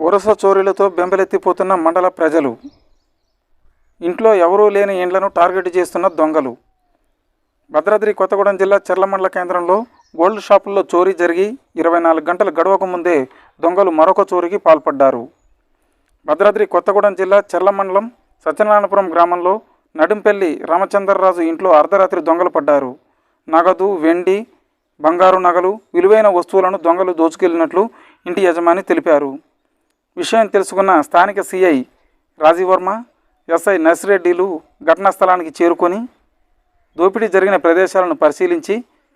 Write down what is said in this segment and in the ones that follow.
వరుస చోరీలతో బెంబలెత్తిపోతున్న మండల ప్రజలు. ఇంట్లో ఎవరూ లేని ఇండ్లను టార్గెట్ చేస్తున్న దొంగలు. భద్రాద్రి కొత్తగూడెం జిల్లా చెర్ల మండల కేంద్రంలో గోల్డ్ షాపుల్లో చోరీ జరిగి ఇరవై నాలుగు గంటలు గడవక ముందే దొంగలు మరొక చోరీకి పాల్పడ్డారు. భద్రాద్రి కొత్తగూడెం జిల్లా చెర్ల మండలం సత్యనారాయణపురం గ్రామంలో నడింపెల్లి రామచంద్రరాజు ఇంట్లో అర్ధరాత్రి దొంగలు పడ్డారు. నగదు వెండి బంగారు నగలు విలువైన వస్తువులను దొంగలు దోచుకెళ్ళినట్లు ఇంటి యజమాని తెలిపారు. విషయం తెలుసుకున్న స్థానిక సిఐ రాజీవర్మ ఎస్ఐ నర్సిరెడ్డిలు ఘటనా స్థలానికి చేరుకొని దోపిడీ జరిగిన ప్రదేశాలను పరిశీలించి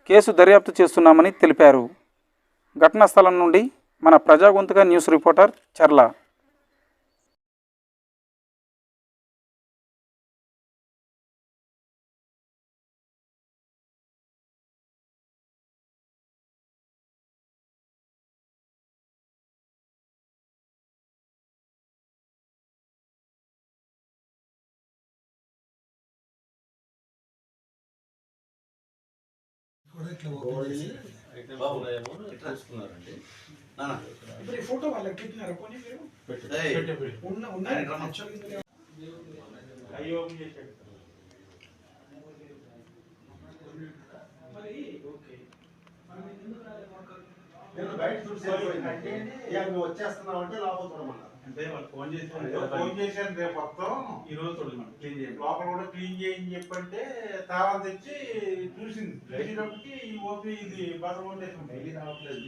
కేసు దర్యాప్తు చేస్తున్నామని తెలిపారు. ఘటనా స్థలం నుండి మన ప్రజాగొంతుగా న్యూస్ రిపోర్టర్ చర్ల కూడా ఇట్లా ఓపెన్ చేసి చూసుకున్నారండి. ఇప్పుడు ఈ ఫోటో వాళ్ళకి పెట్టినారా పోనీ మీరు? ఏయ్, ఉన్న ఉన్న మరి ఓకే మనం ఎందుకు? నేను బయట చూసి వెళ్ళిపోయిందంటే ఇక నువ్వు వచ్చేస్తున్నావు అంటే లోపల చూడమన్నారు అంటే వాళ్ళు ఫోన్ చేసి ఫోన్ చేశాను రేపు మొత్తం ఈ రోజు చూడమని క్లీన్ చేయండి. లోపల కూడా క్లీన్ చేయని చెప్పంటే తాళం తెచ్చి చూసింది. చూసినప్పటికి ఈ ఓపి ఇది కొట్టేసి డైలీ రావట్లేదు